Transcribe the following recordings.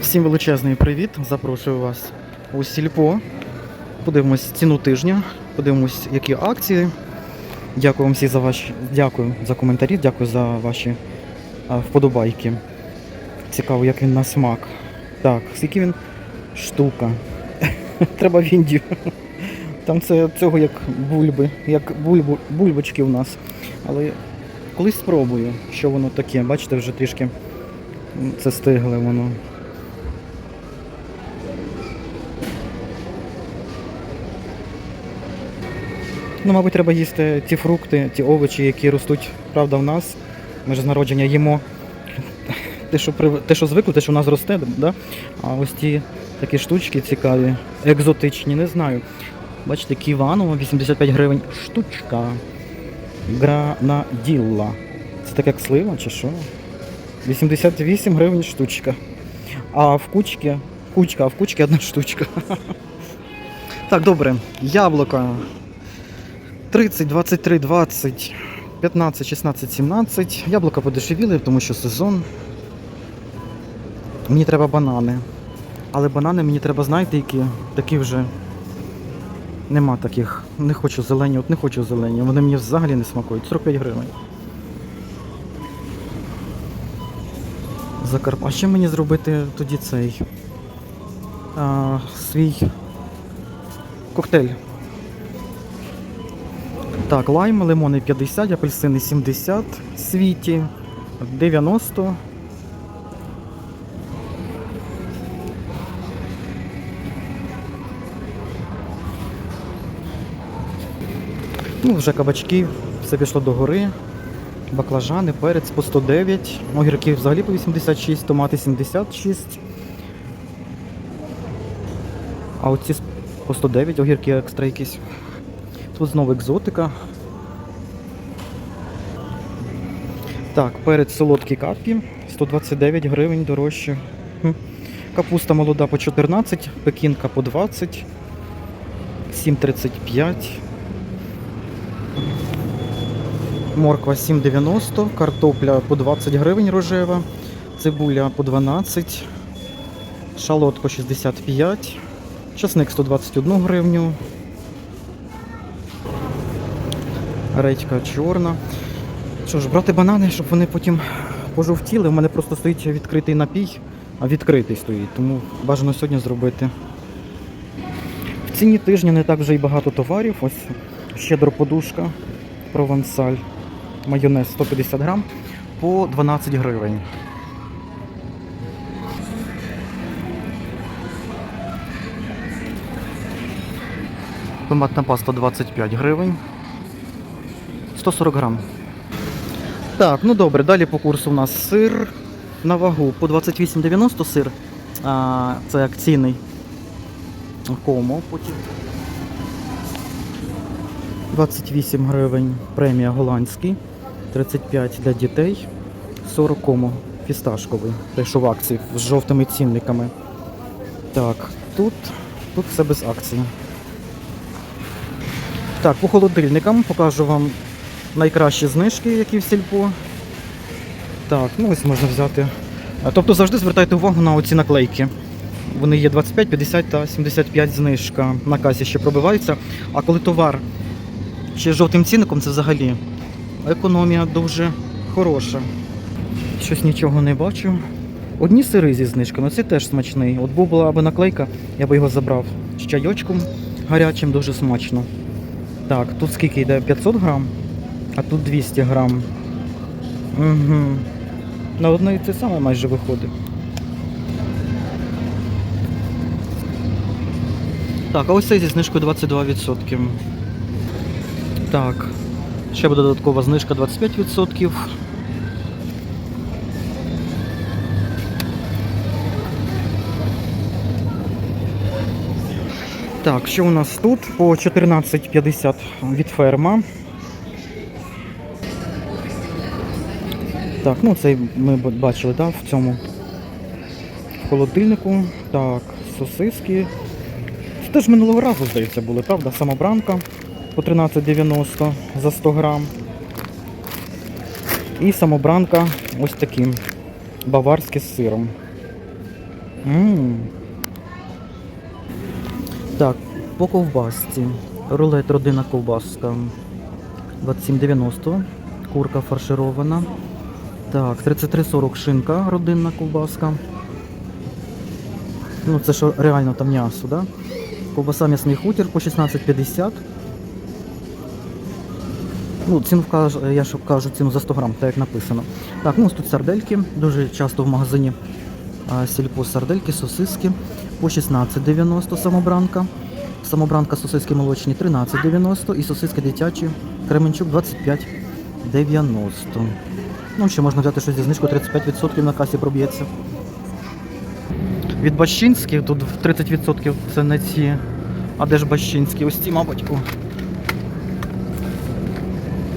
Всім величезний привіт. Запрошую вас у сільпо. Подивимось ціну тижня, подивимось, які акції. Дякую вам всі за ваші. Дякую за коментарі, дякую за ваші вподобайки. Цікаво, як він на смак. Так, скільки він штука. Треба в Індію. Там це цього як бульби, як бульбу, бульбочки у нас. Але колись спробую, що воно таке. Бачите, вже трішки це стигле воно. Ну, мабуть, треба їсти ті фрукти, ті овочі, які ростуть, правда, в нас. Ми ж з народження їмо те, що, те, що звикли, те, що в нас росте, да? а ось ті такі штучки цікаві, екзотичні, не знаю. Бачите, ківанова 85 гривень штучка. Гранаділла. Це так як слива чи що? 88 гривень штучка. А в кучці, кучка, а в кучці одна штучка. Так, добре. Яблука 30, 23, 20, 15, 16, 17. Яблука подешевіли, тому що сезон. Мені треба банани. Але банани мені треба, знаєте, які такі вже нема таких. Не хочу зелені, от не хочу зелені. Вони мені взагалі не смакують. 45 гривень. Закарп... А ще мені зробити тоді цей а, свій коктейль. Так, лайм, лимони 50, апельсини 70, світі 90. Ну, вже кабачки, все пішло до гори. Баклажани, перець по 109, огірки взагалі по 86, томати 76. А оці по 109 огірки екстра якісь. Тут знову екзотика. Так, перець солодкий капі, 129 гривень дорожче. Капуста молода по 14, пекінка по 20, 7,35. Морква 7,90, картопля по 20 гривень рожева, цибуля по 12, шалот по 65, часник 121 гривню, редька чорна. Що ж, брати банани, щоб вони потім пожовтіли. У мене просто стоїть відкритий напій, а відкритий стоїть, тому бажано сьогодні зробити. В ціні тижня не так вже і багато товарів. Ось щедро подушка, провансаль, майонез 150 грам по 12 гривень. Томатна паста 25 гривень. 140 грам. Так, ну добре, далі по курсу у нас сир на вагу по 28,90 сир. А, це акційний. Комо потім. 28 гривень премія голландський, 35 для дітей, 40 комо фісташковий, що в акції з жовтими цінниками. Так, тут, тут все без акції. Так, по холодильникам покажу вам найкращі знижки, які в сільпо. Так, ну ось можна взяти. Тобто завжди звертайте увагу на оці наклейки. Вони є 25, 50 та 75 знижка. На касі ще пробиваються. А коли товар ще жовтим цінником, це взагалі економія дуже хороша. Щось нічого не бачу. Одні сири зі знижками, це теж смачний. От був була аби наклейка, я би його забрав. З чайочком гарячим дуже смачно. Так, тут скільки йде? 500 грам, а тут 200 грам. Угу. На одне і те саме майже виходить. Так, а ось цей зі знижкою 22%. Так. Ще буде додаткова знижка 25%. Так, що у нас тут? По 14,50 від ферма. Так, ну цей ми бачили, да, в цьому в холодильнику. Так, сосиски. Це теж минулого разу, здається, були, правда? Самобранка по 13,90 за 100 грам. І самобранка ось таким баварський з сиром. М. Так, по ковбасці. Рулет родина ковбаска. 27,90. Курка фарширована. Так, 33,40 шинка родинна ковбаска. Ну, це що реально там м'ясо, да? Ковбаса м'ясний хутір по 16,50. Ну, ціну вкажу, я ж кажу ціну за 100 грам, так як написано. Так, ну тут сардельки. Дуже часто в магазині сільпо сардельки, сосиски по 16,90 самобранка. Самобранка сосиски молочні 13,90 і сосиски дитячі Кременчук 25,90. Ну, ще можна взяти щось зі знижкою 35% на касі проб'ється. Від Бащинських тут 30% це не ці. А де ж Бащинські? Ось ці, мабуть. О.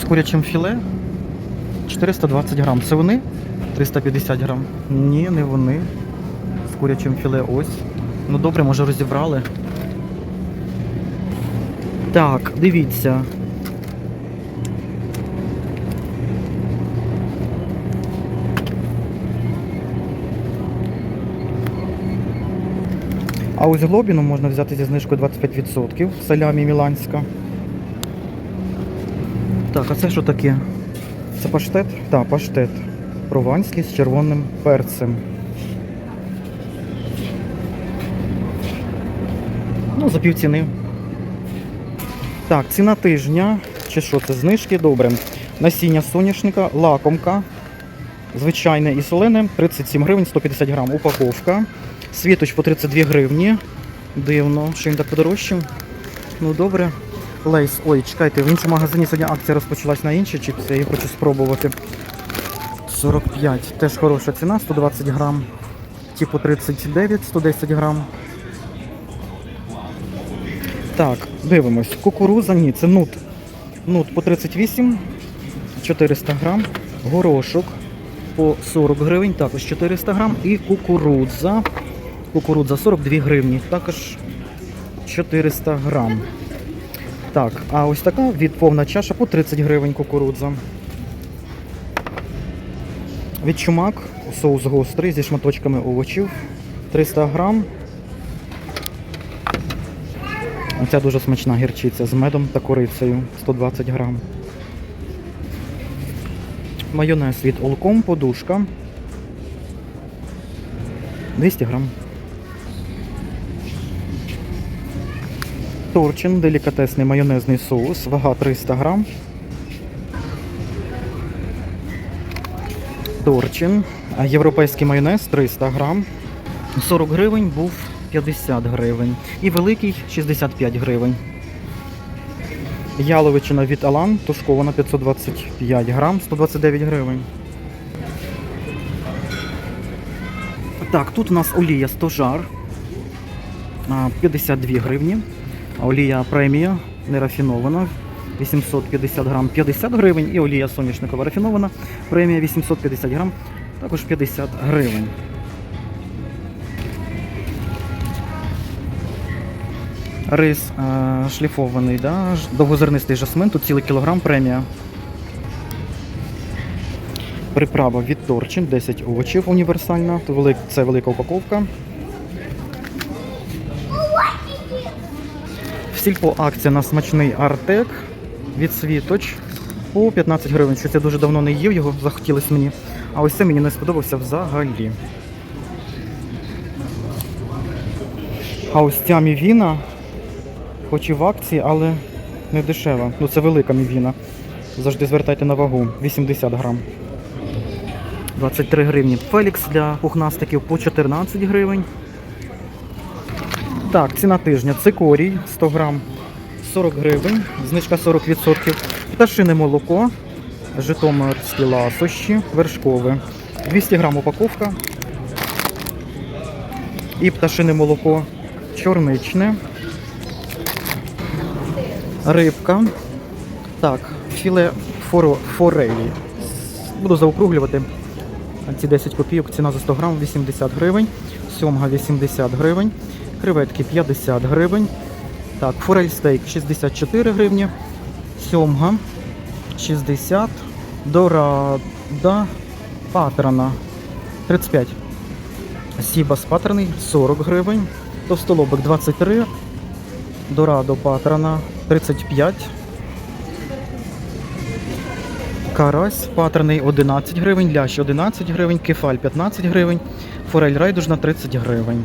З курячим філе 420 грам. Це вони? 350 грам. Ні, не вони. З курячим філе ось. Ну добре, може розібрали. Так, дивіться. А ось глобіну можна взяти зі знижкою 25%. в Салямі міланська. Так, а це що таке? Це паштет? Так, паштет. Прованський з червоним перцем. Ну, за пів ціни. Так, ціна тижня. Чи що це? Знижки? Добре. Насіння соняшника, лакомка. Звичайне і солене 37 гривень 150 грам. Упаковка. Світоч по 32 гривні. Дивно, що він так подорожчав. Ну добре. Лейс. Ой, чекайте, в іншому магазині сьогодні акція розпочалась на інші чіпси, я хочу спробувати. 45. Теж хороша ціна, 120 грам. Ті по 39, 110 грам. Так, дивимось. Кукуруза, ні, це нут. Нут по 38, 400 грам. Горошок по 40 гривень, також 400 грам. І кукурудза. Кукурудза 42 гривні, також 400 грам. Так, а ось така від повна чаша по 30 гривень кукурудза. Від чумак соус гострий зі шматочками овочів 300 грам. Оця дуже смачна гірчиця з медом та корицею 120 грам. Майонез від Олком подушка 200 грам. Торчин, делікатесний майонезний соус, вага 300 грам. Торчин, європейський майонез 300 грам. 40 гривень був 50 гривень. І великий 65 гривень. Яловичина від Алан, тушкована 525 грам, 129 гривень. Так, тут у нас олія стожар. а, 52 гривні. А олія премія нерафінована. 850 грам 50 гривень. І олія соняшникова рафінована. Премія 850 грам, також 50 гривень. Рис е, шліфований, да? довгозернистий жасмин, тут цілий кілограм премія. Приправа від Торчин, 10 овочів універсальна. Це велика упаковка. Сільпо акція на смачний артек від Світоч по 15 гривень. Щось я дуже давно не їв його, захотілося мені. А ось це мені не сподобався взагалі. А ось ця мівіна, хоч і в акції, але не дешева. Ну це велика мівіна. Завжди звертайте на вагу. 80 грам. 23 гривні. Фелікс для пухнастиків по 14 гривень. Так, ціна тижня. Цикорій 100 грам 40 гривень, знижка 40%. Пташине молоко, житомирські ласощі, вершкове. 200 грам упаковка. І пташине молоко чорничне. Рибка. Так, філе форо, форелі. Буду заокруглювати. Ці 10 копійок, ціна за 100 грам 80 гривень, сьомга 80 гривень, креветки 50 гривень. Так, форель стейк 64 гривні, сьомга 60, дорада патрана 35 Сібас патерний 40 гривень, товстолобик 23, Дорадо патрона 35. Карась патерний 11 гривень, лящ 11 гривень, кефаль 15 гривень, форель райдужна 30 гривень.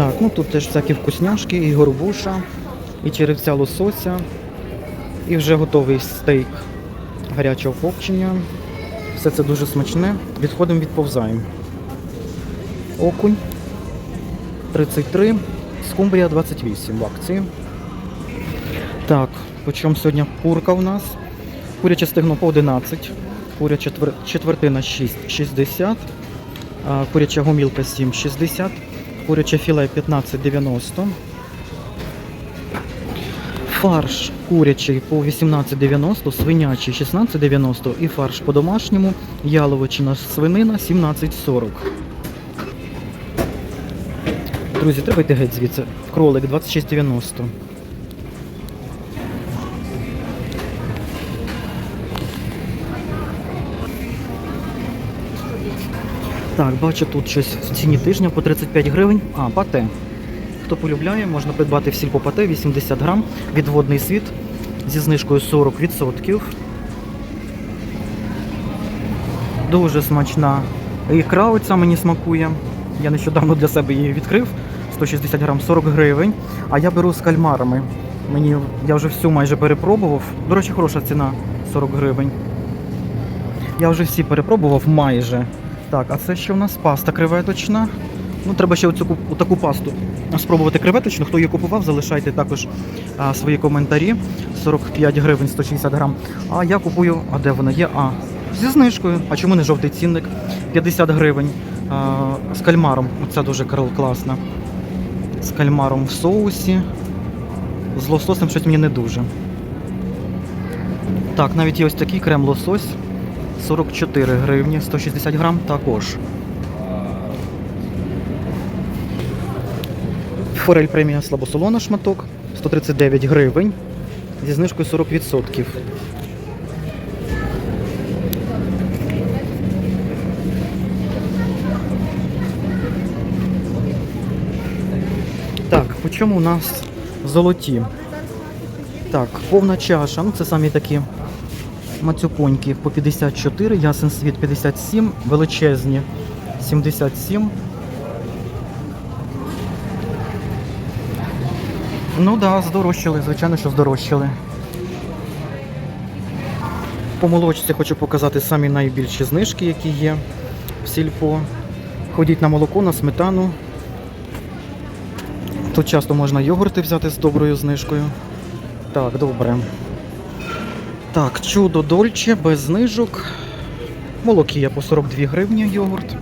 Так, ну тут теж всякі вкусняшки, і горбуша, і черевця лосося, і вже готовий стейк гарячого копчення. Все це дуже смачне. Відходимо, відповзаємо. Окунь 33, скумбрія 28 в акції. Так, по чому сьогодні курка у нас? Куряче стегно по 11, куряча твер- четвертина 6,60, куряча гомілка 7,60, куряче філе 15,90. Фарш курячий по 18,90, свинячий 16,90 і фарш по-домашньому, яловичина свинина 17,40. Друзі, треба йти геть звідси. Кролик 26,90. Так, бачу тут щось в ціні тижня по 35 гривень. А, пате. Хто полюбляє, можна придбати в сільпо пате 80 грам, відводний світ зі знижкою 40%. Дуже смачна ікра оця мені смакує. Я нещодавно для себе її відкрив. 160 грам 40 гривень. А я беру з кальмарами. Мені я вже всю майже перепробував. До речі, хороша ціна 40 гривень. Я вже всі перепробував майже. Так, а це ще у нас паста креветочна. Ну, треба ще оцю, ку- таку пасту спробувати креветочну. Хто її купував, залишайте також а, свої коментарі. 45 гривень 160 грам. А я купую, а де вона є? А, зі знижкою. А чому не жовтий цінник? 50 гривень. А, з кальмаром. Оця дуже класна. З кальмаром в соусі. З лососем щось мені не дуже. Так, навіть є ось такий крем лосось. 44 гривні, 160 грам також. Форель премія слабосолона шматок 139 гривень зі знижкою 40%. Так, по чому у нас золоті? Так, повна чаша. Ну, це самі такі мацюпоньки по 54, ясен світ 57, величезні 77. Ну да, здорожчали, звичайно, що здорожчали. По молочці хочу показати самі найбільші знижки, які є в сільпо. Ходіть на молоко, на сметану. Тут часто можна йогурти взяти з доброю знижкою. Так, добре. Так, чудо дольче, без знижок. Молокія по 42 гривні йогурт.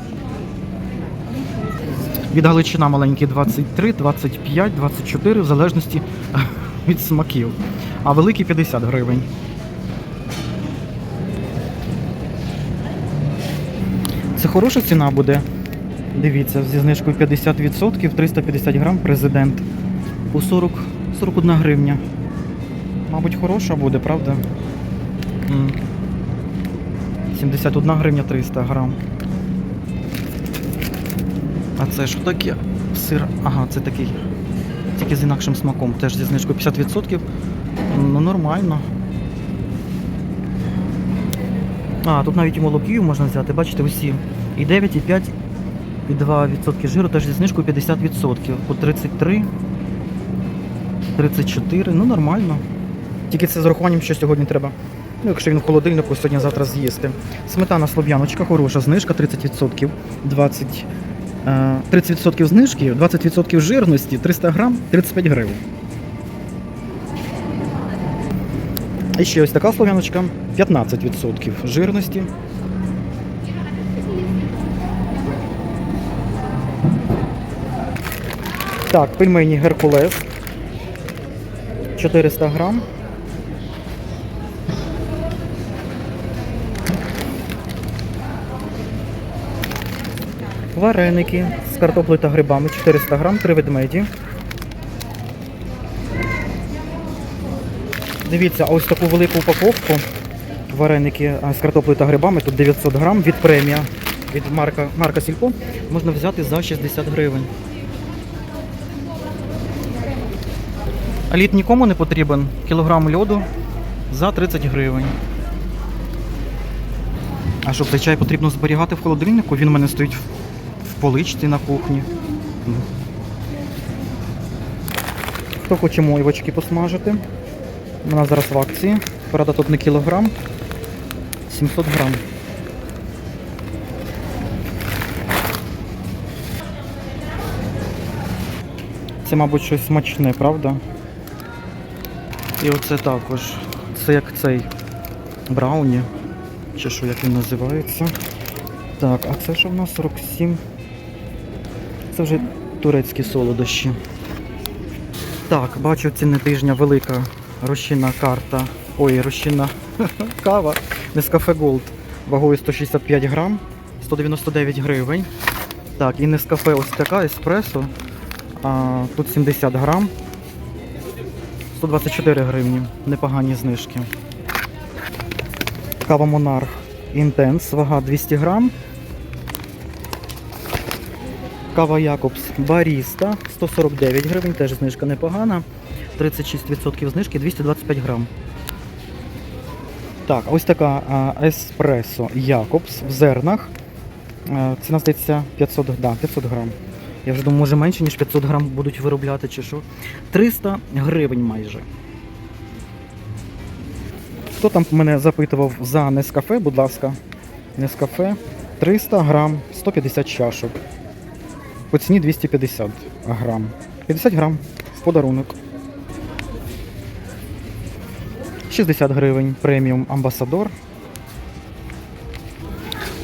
Від Галичина маленький 23, 25, 24, в залежності від смаків. А великий 50 гривень. Це хороша ціна буде. Дивіться, зі знижкою 50%, 350 грам президент. По 40, 41 гривня. Мабуть, хороша буде, правда? 71 гривня 300 грам. А це що таке? Сир. Ага, це такий. Тільки з інакшим смаком. Теж зі знижкою 50%. Ну, нормально. А, тут навіть і молокію можна взяти, бачите, усі. І 9, і 5, і 2% жиру теж зі знижкою 50%. По 33, 34, ну нормально. Тільки це з урахуванням, що сьогодні треба. Ну, якщо він в холодильнику, сьогодні-завтра з'їсти. Сметана слов'яночка, хороша знижка, 30%, 20, е, 30% знижки, 20% жирності, 300 грам, 35 гривень. І ще ось така слов'яночка, 15% жирності. Так, пельмені Геркулес. 400 грам. Вареники з картоплею та грибами 400 грам, 3 ведмеді. Дивіться, ось таку велику упаковку вареники з картоплею та грибами, тут 900 грам від премія, від марка, марка Сільпо, можна взяти за 60 гривень. Лід нікому не потрібен. Кілограм льоду за 30 гривень. А щоб цей чай потрібно зберігати в холодильнику, він у мене стоїть поличці на кухні. Хто хоче мойвочки посмажити? Вона зараз в акції. Правда, тут не кілограм. 700 грам. Це, мабуть, щось смачне, правда? І оце також. Це як цей брауні. Чи що, як він називається. Так, а це що в нас 47. Це вже турецькі солодощі. Так, бачу ціни тижня велика розчинна карта. Ой, розчинна кава. Nescafe Gold вагою 165 грам, 199 гривень. Так, і Nescafe ось така еспресо. А, тут 70 грам. 124 гривні. Непогані знижки. Кава Монарх Інтенс, вага 200 грам. Кава Якобс Баріста 149 гривень, теж знижка непогана. 36% знижки 225 грам. Так, ось така еспресо Якобс в зернах. Ціна здається 500, да, 500 грам. Я вже думаю, може менше, ніж 500 грам будуть виробляти чи що. 300 гривень майже. Хто там мене запитував за Нескафе, будь ласка. Нескафе 300 грам, 150 чашок. По ціні 250 грам. 50 грам в подарунок. 60 гривень преміум амбасадор.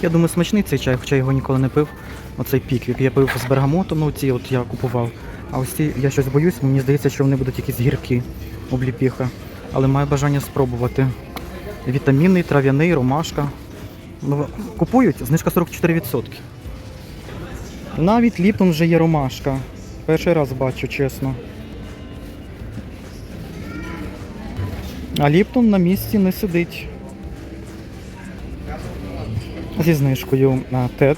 Я думаю, смачний цей чай, хоча його ніколи не пив. Оцей пік, я пив з бергамотом, ну ці от я купував. А ось ці я щось боюсь, мені здається, що вони будуть якісь гіркі обліпіха. Але маю бажання спробувати. Вітамінний, трав'яний, ромашка. Ну, Купують, знижка 44%. Навіть Ліптон вже є ромашка. Перший раз бачу, чесно. А Ліптон на місці не сидить. Зі знижкою ТЕТ.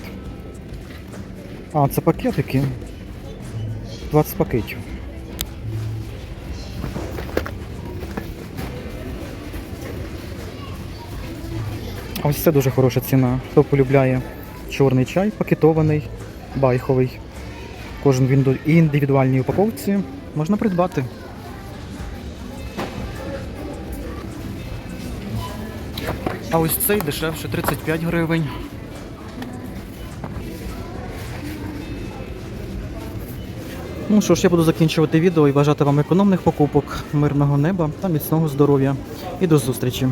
А, це пакетики. 20 пакетів. Ось це дуже хороша ціна. Хто полюбляє чорний чай, пакетований, байховий. Кожен в інду- індивідуальній упаковці можна придбати. А ось цей дешевше 35 гривень. Ну що ж, я буду закінчувати відео і бажати вам економних покупок, мирного неба та міцного здоров'я. І до зустрічі!